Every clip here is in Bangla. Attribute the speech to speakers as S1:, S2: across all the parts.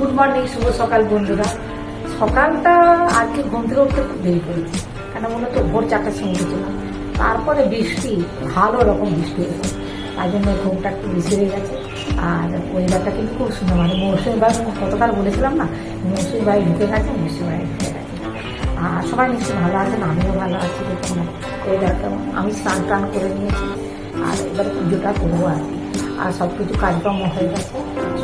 S1: গুড মর্নিং, শুভ সকাল বন্ধুরা। সকালটা আজকে ঘুম থেকে উঠতে খুব দেরি করেছি, কেন মূলত ভোর চারটার সময় উঠেছিলাম। তারপরে বৃষ্টি, ভালো রকম বৃষ্টি হয়েছে। তাই জন্য ঘুমটা একটু বেশি হয়ে গেছে। আর ওয়েদারটা কিন্তু খুব সুন্দর মানে মৌসুমি বায়ু গতকাল বলেছিলাম না মৌসুমি বায়ু ঢুকে গেছে মৌসুমি বায়ু ঢুকে গেছে। আর সবাই নিশ্চয়ই ভালো আছেন, আমিও ভালো আছি, দেখুন ওয়েদারটা আমি স্নান টান করে নিয়েছি, আর এবার পুজোটা করব আর কি। আর সব কিছু কাজকর্ম হয়ে গেছে।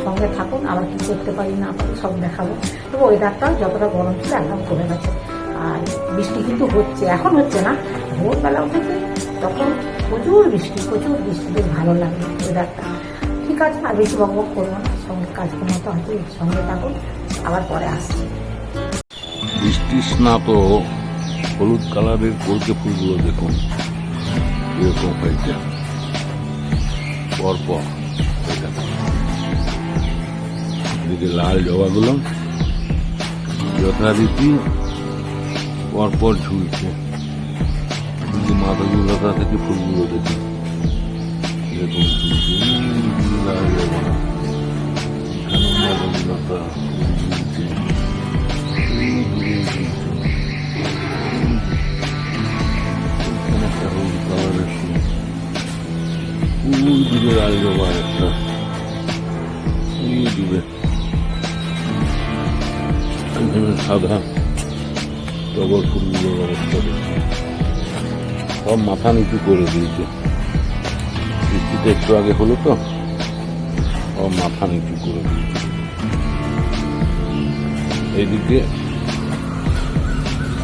S1: সঙ্গে থাকুন আবার কি করতে পারি না সব দেখাবো। তবে ওয়েদারটাও যতটা গরম ছিল একদম কমে গেছে। আর বৃষ্টি কিন্তু হচ্ছে, এখন হচ্ছে না। ভোরবেলা উঠেছে তখন প্রচুর বৃষ্টি প্রচুর বৃষ্টি, বেশ ভালো লাগে ওয়েদারটা ঠিক আছে, আর বেশি বক করব না, সঙ্গে কাজকর্ম তো আছে, সঙ্গে থাকুন, আবার পরে আসছি।
S2: বৃষ্টি স্নাত হলুদ কালারের কলকে ফুলগুলো দেখুন, এরকম হয়েছে পরপর। এদিকে লাল জবাগুলো। যথারীতি পরপর ঝুলছে। এদিকে মাধবীলতা থেকে ফুলগুলো দেখুন। এরকম লাল জবা মাধবীলতা ঝুলছে একটা। হলুদ কালারের ফুল সাদা টগর ফুলগুলোর অবস্থা দেখছি সব মাথা নিচু করে দিয়েছে। বৃষ্টিটা একটু আগে হলো তো। সব মাথা নিচু করে দিয়েছে। এইদিকে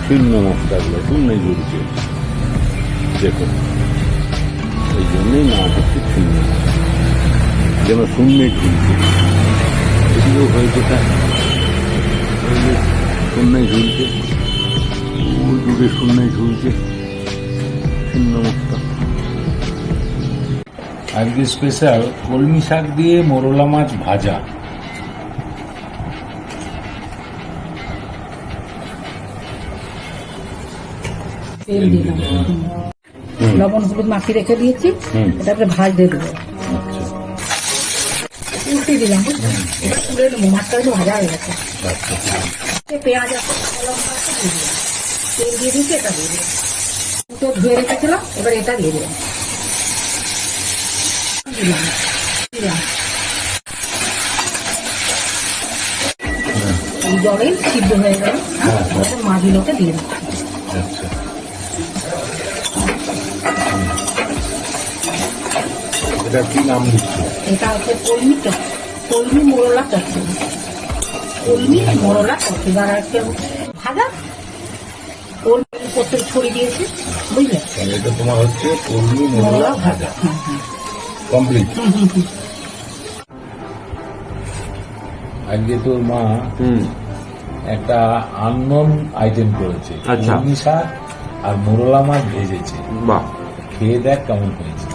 S2: শূন্য মশলাগুলো শূন্যই ঝুলছে দেখুন এই জন্যই নাম হচ্ছে শূন্য যেন শূন্যে ঝুলছে এদিকেও হয়েছে তা ওই যে শূন্যই ঝুলছে। ওই দূরে শূন্যই ঝুলছে। শূন্য মশলা
S3: আজকে স্পেশাল কলমি শাক দিয়ে মোরলা মাছ ভাজা।
S1: তেল লবণ হলুদ মাখিয়ে রেখে দিয়েছি। তারপরে ভাজ দিয়ে দেবো।
S2: আচ্ছা।
S1: উল্টে দিলাম। মাছটা ভাজা হয়ে গেছে।
S2: আচ্ছা
S1: পেঁয়াজ আছে কাঁচা লঙ্কা আছে তেল দিয়ে দিয়েছি এটা দিয়ে দিলাম। দুটো ধুয়ে রেখেছিলাম এবার এটা দিয়ে দিলাম। দিলাম দিলাম। জলেই সিদ্ধ হয়ে গেল। তখন মাছগুলোকে দিয়ে দিচ্ছি
S2: এটা কি নাম দিচ্ছে?
S1: এটা হচ্ছে কলমি কলমি মোরলা চচ্চড়ি একটা ভাজা? উপর ছড়িয়ে দিয়েছি? বুঝলে?
S2: এটা তোমার হচ্ছে
S1: ভাজা।
S2: কমপ্লিট।
S3: আজকে তোর মা
S4: হুম।
S3: একটা আননোন আইটেম করেছে।
S4: আচ্ছা।
S3: কলমি শাক আর মোরলা মাছ ভেজেছে। খেয়ে দেখ কেমন হয়েছে।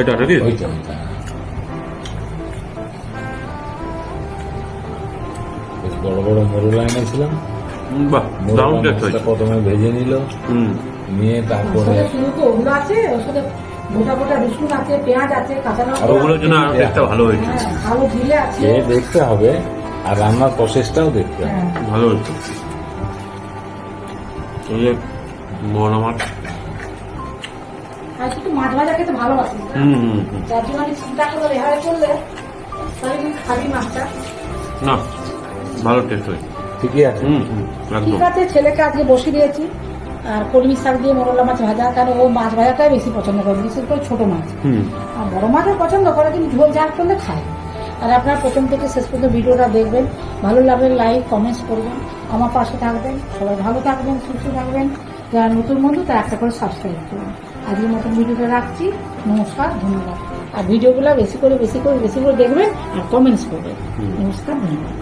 S4: এটা
S3: ওইটা ওইটা। বড় বড় মোরলা এনেছিলাম প্রথমে ভেজে নিল।
S4: হুম।
S3: নিয়ে তারপরে
S1: ওর সাথে শুধু তো ওগুলো আছে ওর সাথে মোটা মোটা রসুন আছে পেঁয়াজ আছে কাঁচা লঙ্কা
S4: ওগুলোর জন্য আরও
S1: আছে।
S4: ভালো হয়েছে।
S1: হ্যাঁ, আছে।
S3: দেখতে হবে আর রান্নার প্রসেসটাও দেখতে হবে।
S1: হ্যাঁ।
S4: ভালো হয়েছে। এই যে বড় মাছ।
S1: আর কিন্তু মাছ ভাজা খেতে ভালোবাসি।
S4: হুম হুম হুম।
S1: যার জন্য আমি চিন্তা করে রেহাই করলে তাহলে কিন্তু খাবি মাছটা।
S4: না ভালো টেস্ট হয়েছে
S3: ঠিকই আছে।
S1: ঠিক আছে ছেলেকে আজকে বসিয়ে দিয়েছি। আর কলমি শাক দিয়ে মোরলা মাছ ভাজা কারণ ও মাছ ভাজাটাই বেশি পছন্দ করে বিশেষ করে ছোট মাছ। আর বড় মাছও পছন্দ করে কিন্তু ঝোল ঝাল করলে খায়। আর আপনারা প্রথম থেকে শেষ পর্যন্ত ভিডিওটা দেখবেন। ভালো লাগলে লাইক কমেন্টস করবেন আমার পাশে থাকবেন। সবাই ভালো থাকবেন সুস্থ থাকবেন। যারা নতুন বন্ধু তারা একটা করে সাবস্ক্রাইব করবেন আজকের মতন ভিডিওটা রাখছি। নমস্কার ধন্যবাদ। আর ভিডিওগুলো বেশি করে বেশি করে বেশি করে দেখবেন আর কমেন্টস করবেন। নমস্কার ধন্যবাদ।